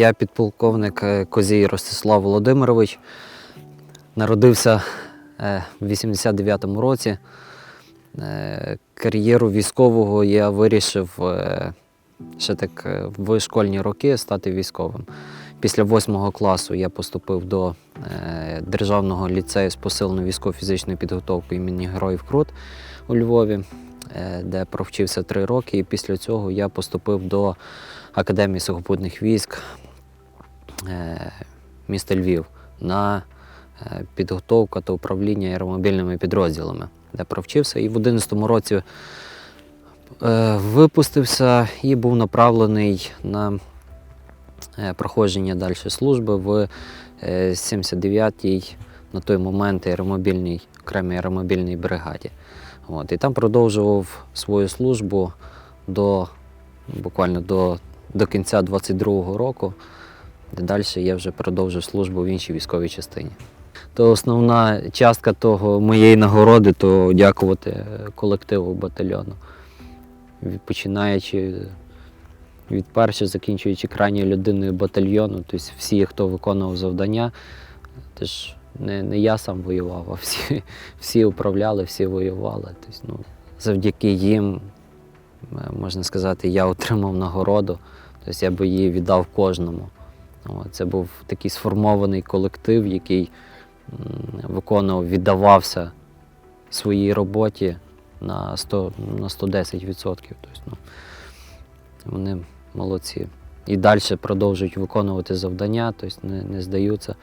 Я підполковник е, Козій Ростислав Володимирович. Народився е, в 89-му році. Е, Кар'єру військового я вирішив ще так в школьні роки стати військовим. Після восьмого класу я поступив до Державного ліцею з посиленою військово-фізичною підготовкою імені Героїв Крут у Львові, де провчився три роки. І після цього я поступив до Академії сухопутних військ міста Львів на е, підготовку та управління аеромобільними підрозділами, де провчився. І в 11-му році е, випустився і був направлений на е, проходження далі служби в е, 79-й на той момент аеромобільній, окремій аеромобільній бригаді. От, і там продовжував свою службу до буквально до, до кінця 22-го року, далі я вже продовжив службу в іншій військовій частині. То основна частка того моєї нагороди то дякувати е, колективу батальйону. Починаючи від першої, закінчуючи крайньою людиною батальйону, тобто всі, хто виконував завдання, це ж не, не я сам воював, а всі, всі управляли, всі воювали. Тобто, ну, завдяки їм, е, можна сказати, я отримав нагороду. Тобто я би її віддав кожному. Це був такий сформований колектив, який виконував, віддавався своїй роботі на 100, на 110%. Тобто, ну, вони молодці. І далі продовжують виконувати завдання, тобто не, не здаються.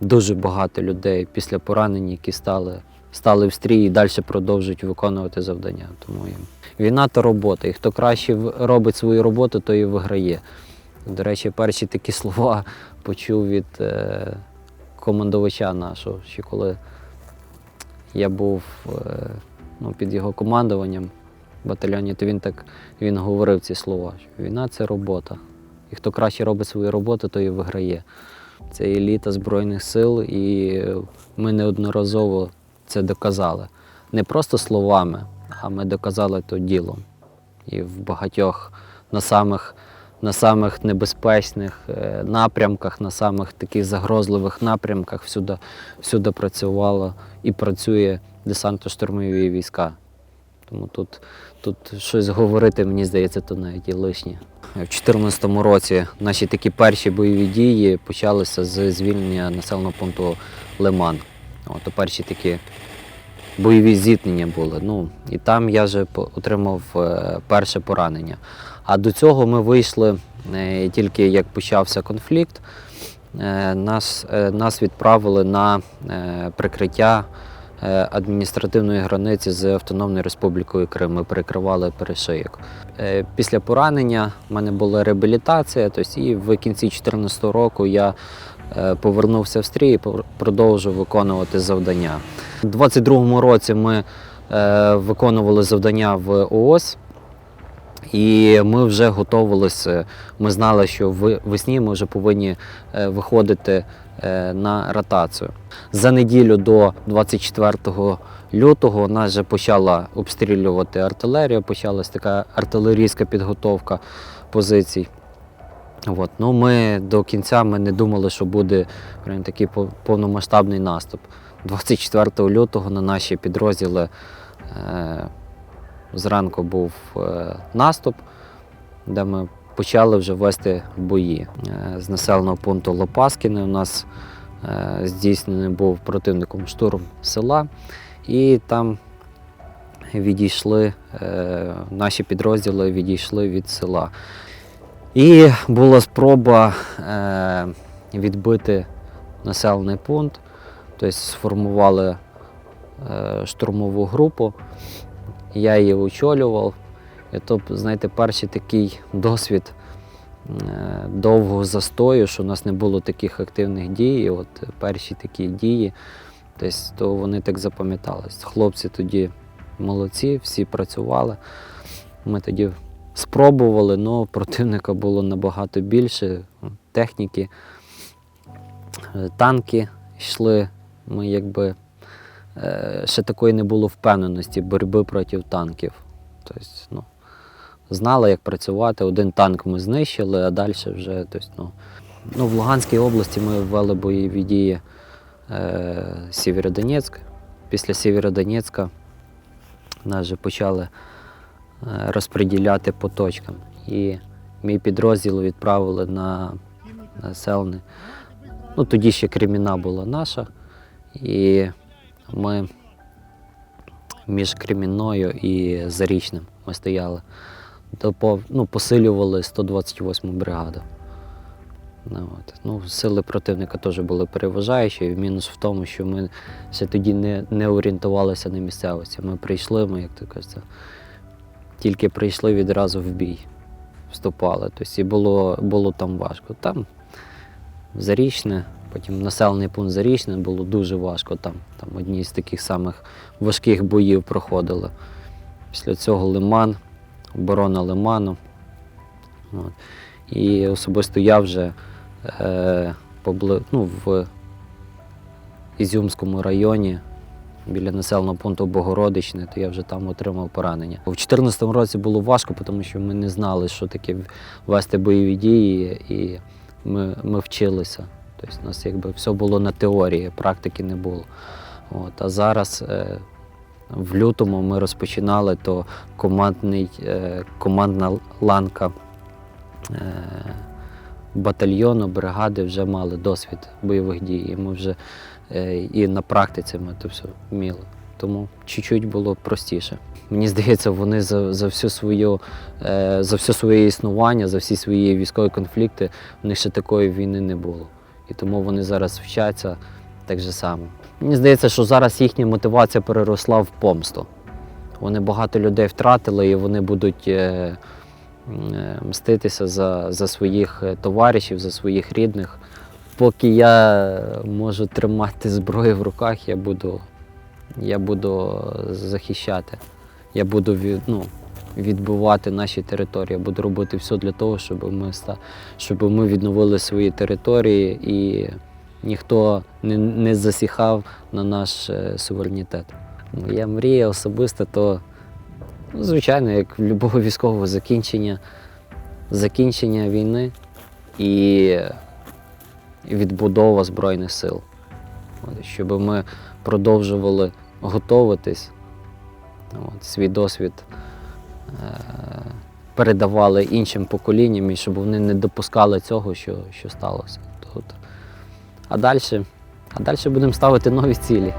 Дуже багато людей після поранень, які стали, стали в стрій і далі продовжують виконувати завдання. Тому їм. Війна то робота. І хто краще робить свою роботу, то і виграє. До речі, перші такі слова почув від е, командувача нашого, ще коли я був е, ну, під його командуванням в батальйоні, то він так він говорив ці слова, що війна це робота. І хто краще робить свою роботу, то і виграє. Це еліта Збройних сил, і ми неодноразово це доказали. Не просто словами, а ми доказали то ділом. І в багатьох на самих, на самих небезпечних е, напрямках, на самих таких загрозливих напрямках всюди, всюди працювало і працює десантно-штурмові війська. Тому тут, тут щось говорити, мені здається, то навіть і лишнє. У 2014 році наші такі перші бойові дії почалися з звільнення населеного пункту Лиман. От, перші такі бойові зіткнення були. Ну, і там я вже отримав е, перше поранення. А до цього ми вийшли е, тільки як почався конфлікт. е, Нас, нас відправили на прикриття адміністративної границі з Автономною Республікою Крим. Ми перекривали перешийок. Після поранення в мене була реабілітація, тобто, і в кінці 2014 року я повернувся в стрій і продовжив виконувати завдання. У 2022 році ми е, виконували завдання в ООС. І ми вже готувалися. Ми знали, що в- весні ми вже повинні е, виходити е, на ротацію. За неділю до 24 лютого нас вже почала обстрілювати артилерія, почалась така артилерійська підготовка позицій. От. Ну, ми до кінця ми не думали, що буде прям такий повномасштабний наступ. 24 лютого на наші підрозділи е, зранку був е, наступ, де ми почали вже вести бої. Е, з населеного пункту Лопаскіни у нас е, здійснений був противником штурм села, і там відійшли, е, наші підрозділи відійшли від села. І була спроба е, відбити населений пункт, тобто сформували е, штурмову групу, я її очолював. І то, знаєте, перший такий досвід е, довгого застою, що у нас не було таких активних дій. От перші такі дії, тобто, то вони так запам'ятались. Хлопці тоді молодці, всі працювали. Ми тоді спробували, але противника було набагато більше. Техніки, е, танки йшли. Ми якби е, ще такої не було впевненості боротьби проти танків. Тобто, ну, знали, як працювати. Один танк ми знищили, а далі вже тобто, ну, Ну, в Луганській області ми ввели бойові дії е, Сєвєродонецьк. Після Сєвєродонецька нас вже почали розподіляти по точкам. І мій підрозділ відправили на населений. Ну, тоді ще Креміна була наша. І ми між Кремінною і Зарічним ми стояли. Допо- ну, посилювали 128 бригаду. Ну, от. ну, сили противника теж були переважаючі. Мінус в тому, що ми ще тоді не, не орієнтувалися на місцевості. Ми прийшли, ми, як то кажеться, тільки прийшли відразу в бій, вступали. Тобто і було, було там важко. Там Зарічне, потім населений пункт Зарічне було дуже важко. Там, там одні з таких самих важких боїв проходили. Після цього Лиман, оборона Лиману. От. І особисто я вже е, побли... ну, в Ізюмському районі біля населеного пункту Богородичне, то я вже там отримав поранення. У 2014 році було важко, тому що ми не знали, що таке вести бойові дії, і ми, ми вчилися. Тобто у нас якби все було на теорії, практики не було. От. А зараз е, в лютому ми розпочинали, то командний, е, командна ланка е, батальйону, бригади вже мали досвід бойових дій. І ми вже і на практиці ми це все вміли. Тому чуть-чуть було простіше. Мені здається, вони за, за всю свою е, за все своє існування, за всі свої військові конфлікти, в них ще такої війни не було. І тому вони зараз вчаться так же само. Мені здається, що зараз їхня мотивація переросла в помсту. Вони багато людей втратили і вони будуть е, е, мститися за, за своїх е, товаришів, за своїх рідних. Поки я можу тримати зброю в руках, я буду, я буду захищати. Я буду від, ну, відбивати наші території. Я буду робити все для того, щоб ми, щоб ми відновили свої території і ніхто не, не засіхав на наш е, суверенітет. Моя мрія особиста, то, ну, звичайно, як будь-якого військового закінчення, закінчення війни і відбудова Збройних сил. Щоб ми продовжували готуватись, от, свій досвід е, передавали іншим поколінням і щоб вони не допускали цього, що, що сталося тут. А далі, а будемо ставити нові цілі.